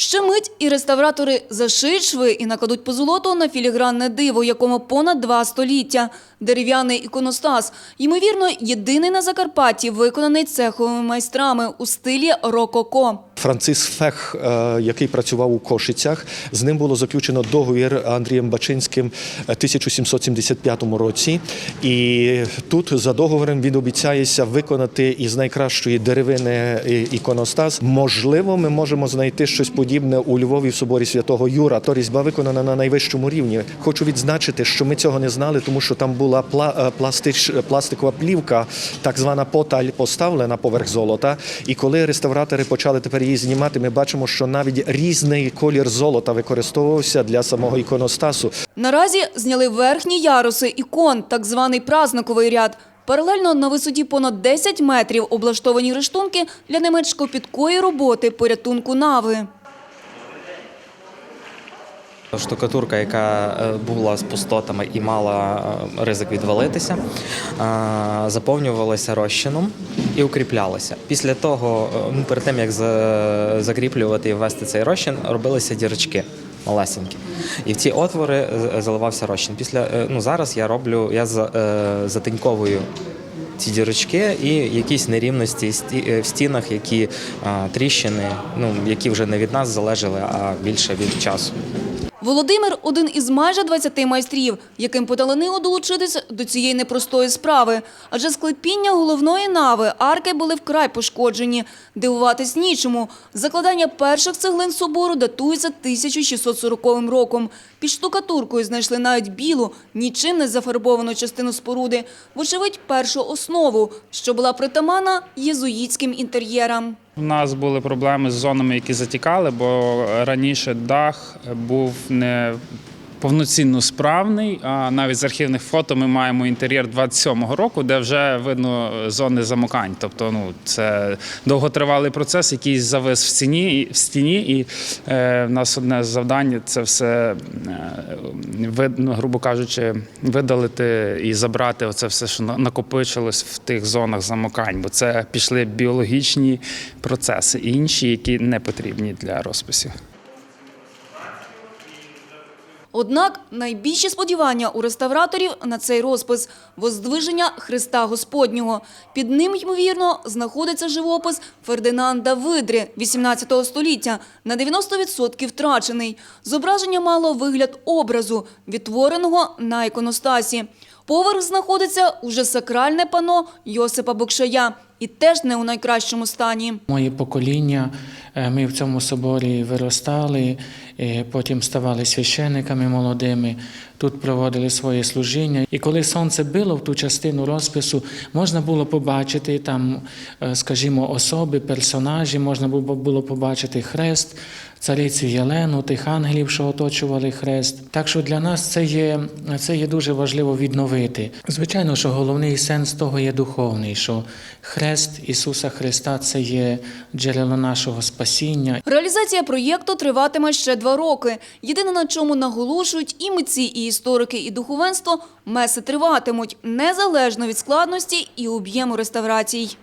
Ще мить і реставратори зашиють шви і накладуть позолоту на філігранне диво, якому понад два століття. Дерев'яний іконостас, ймовірно, єдиний на Закарпатті, виконаний цеховими майстрами у стилі рококо. Францис Фех, е, який працював у Кошицях, з ним було заключено договір Андрієм Бачинським е, 1775 році. І тут за договором він обіцяється виконати із найкращої деревини е, іконостас. Можливо, ми можемо знайти щось подібне у Львові в соборі святого Юра. То різьба виконана на найвищому рівні. Хочу відзначити, що ми цього не знали, тому що там була е, пластич, пластикова плівка, так звана поталь, поставлена поверх золота. І коли реставратори почали тепер її знімати, ми бачимо, що навіть різний колір золота використовувався для самого іконостасу. Наразі зняли верхні яруси ікон, так званий празниковий ряд. Паралельно на висоті понад 10 метрів облаштовані рештунки для не менш роботи порятунку нави. Штукатурка, яка е, була з пустотами і мала е, ризик відвалитися, е, заповнювалася розчином і укріплялася. Після того, ну, перед тим як закріплювати і ввести цей розчин, робилися дірочки малесенькі. І в ці отвори заливався розчин. Після ну зараз я роблю, я затиньковую. Ці дірочки і якісь нерівності в стінах, які тріщини, ну які вже не від нас залежали, а більше від часу. Володимир – один із майже 20 майстрів, яким поталанило долучитись до цієї непростої справи. Адже склепіння головної нави арки були вкрай пошкоджені. Дивуватись нічому. Закладання перших цеглин собору датується 1640 роком. Під штукатуркою знайшли навіть білу, нічим не зафарбовану частину споруди. Вочевидь, першу основу, що була притаманна єзуїтським інтер'єрам. У нас були проблеми з зонами, які затікали, бо раніше дах був не повноцінно справний. А навіть з архівних фото ми маємо інтер'єр 27-го року, де вже видно зони замокань. Тобто, ну це довготривалий процес, який завис в стіні в стіні. І е, в нас одне з завдань це все е, вид- ну, грубо кажучи, видалити і забрати оце все, що на- накопичилось в тих зонах замокань, бо це пішли біологічні процеси, інші, які не потрібні для розписів. Однак найбільші сподівання у реставраторів на цей розпис – воздвиження Христа Господнього. Під ним, ймовірно, знаходиться живопис Фердинанда Видри 18 століття, на 90% втрачений. Зображення мало вигляд образу, відтвореного на іконостасі. Поверх знаходиться уже сакральне пано Йосипа Бокшая і теж не у найкращому стані. Моє покоління, е, ми в цьому соборі виростали, е, потім ставали священниками молодими, тут проводили своє служіння. І коли сонце било в ту частину розпису, можна було побачити там, е, скажімо, особи, персонажі, можна було побачити хрест, царицю Єлену, тих ангелів, що оточували хрест. Так що для нас це є, це є дуже важливо відновити. Звичайно, що головний сенс того є духовний, що хрест Ісуса Христа це є джерело нашого спасіння. Реалізація проєкту триватиме ще два роки. Єдине, на чому наголошують і митці, і історики, і духовенство – меси триватимуть, незалежно від складності і об'єму реставрацій.